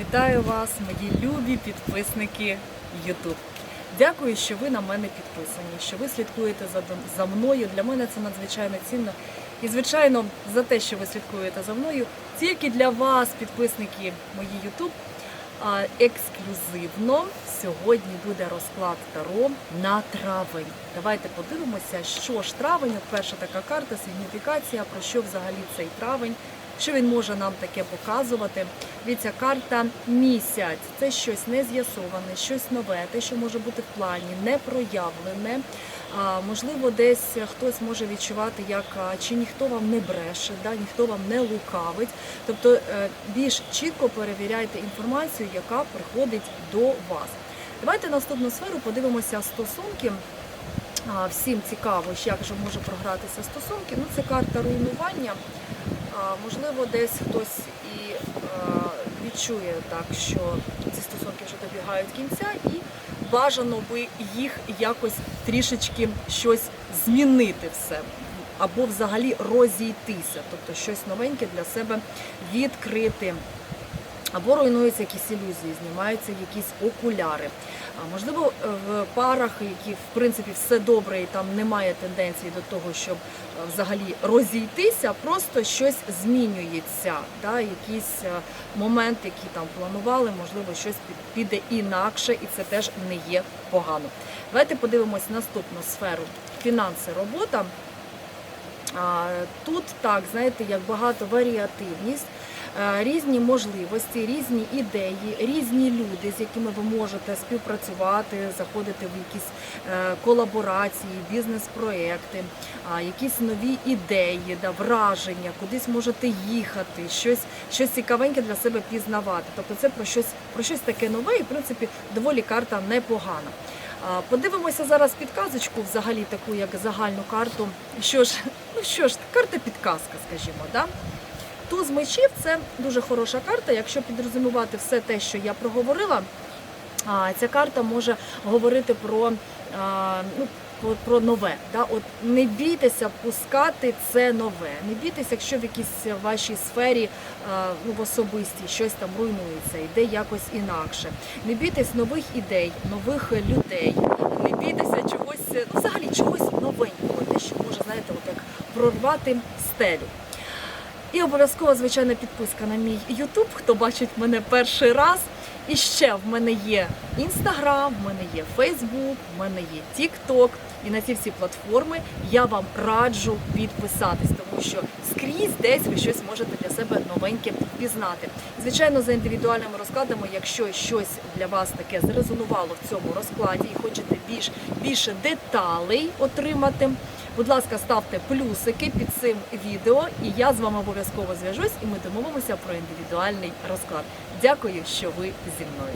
Вітаю вас, мої любі підписники YouTube. Дякую, що ви на мене підписані, що ви слідкуєте за, за мною. Для мене це надзвичайно цінно. І, звичайно, за те, що ви слідкуєте за мною, тільки для вас, підписники мої YouTube, ексклюзивно сьогодні буде розклад Таро на травень. Давайте подивимося, що ж травень, перша така карта, сигніфікація, про що взагалі цей травень, що він може нам таке показувати. Дивіться, карта місяць це щось не з'ясоване, щось нове, те, що може бути в плані, не проявлене. Можливо, десь хтось може відчувати, як чи ніхто вам не бреше, да, ніхто вам не лукавить. Тобто е, більш чітко перевіряйте інформацію, яка приходить до вас. Давайте наступну сферу подивимося стосунки. Всім цікаво, як же може програтися стосунки. Ну, це карта руйнування. Можливо, десь хтось і відчує так, що ці стосунки вже добігають кінця, і бажано би їх якось трішечки щось змінити все. Або взагалі розійтися, тобто щось новеньке для себе відкрити. Або руйнуються якісь ілюзії, знімаються якісь окуляри. А можливо, е, в парах, які в принципі все добре, і там немає тенденції до того, щоб е, взагалі розійтися, просто щось змінюється. Да? Якийсь е, момент, який там планували, можливо, щось піде інакше, і це теж не є погано. Давайте подивимось наступну сферу фінанси, робота. Тут так, знаєте, як багато варіативність, різні можливості, різні ідеї, різні люди, з якими ви можете співпрацювати, заходити в якісь е, колаборації, бізнес-проекти, якісь нові ідеї, да, враження, кудись можете їхати, щось, щось цікавеньке для себе пізнавати. Тобто це про щось, про щось таке нове і, в принципі, доволі карта непогана. Подивимося зараз підказочку, взагалі таку як загальну карту. Що ж, ну що ж, карта підказка, скажімо, да? Туз мечів це дуже хороша карта. Якщо підрозумувати все те, що я проговорила, ця карта може говорити про, ну, про нове. Да? От не бійтеся пускати це нове. Не бійтеся, якщо в якійсь вашій сфері, ну, в особистій щось там руйнується, йде якось інакше. Не бійтесь нових ідей, нових людей. Не бійтеся чогось, ну, взагалі чогось новенького, те, що може, знаєте, от як прорвати стелю. І обов'язково, звичайно, підписка на мій YouTube, хто бачить мене перший раз. І ще в мене є Instagram, в мене є Facebook, в мене є TikTok. І на ці всі платформи я вам раджу підписатись, тому що скрізь десь ви щось можете для себе новеньке пізнати. Звичайно, за індивідуальними розкладами, якщо щось для вас таке зрезонувало в цьому розкладі і хочете більш більше деталей отримати. Будь ласка, ставте плюсики під цим відео, і я з вами обов'язково зв'яжусь, і ми домовимося про індивідуальний розклад. Дякую, що ви зі мною.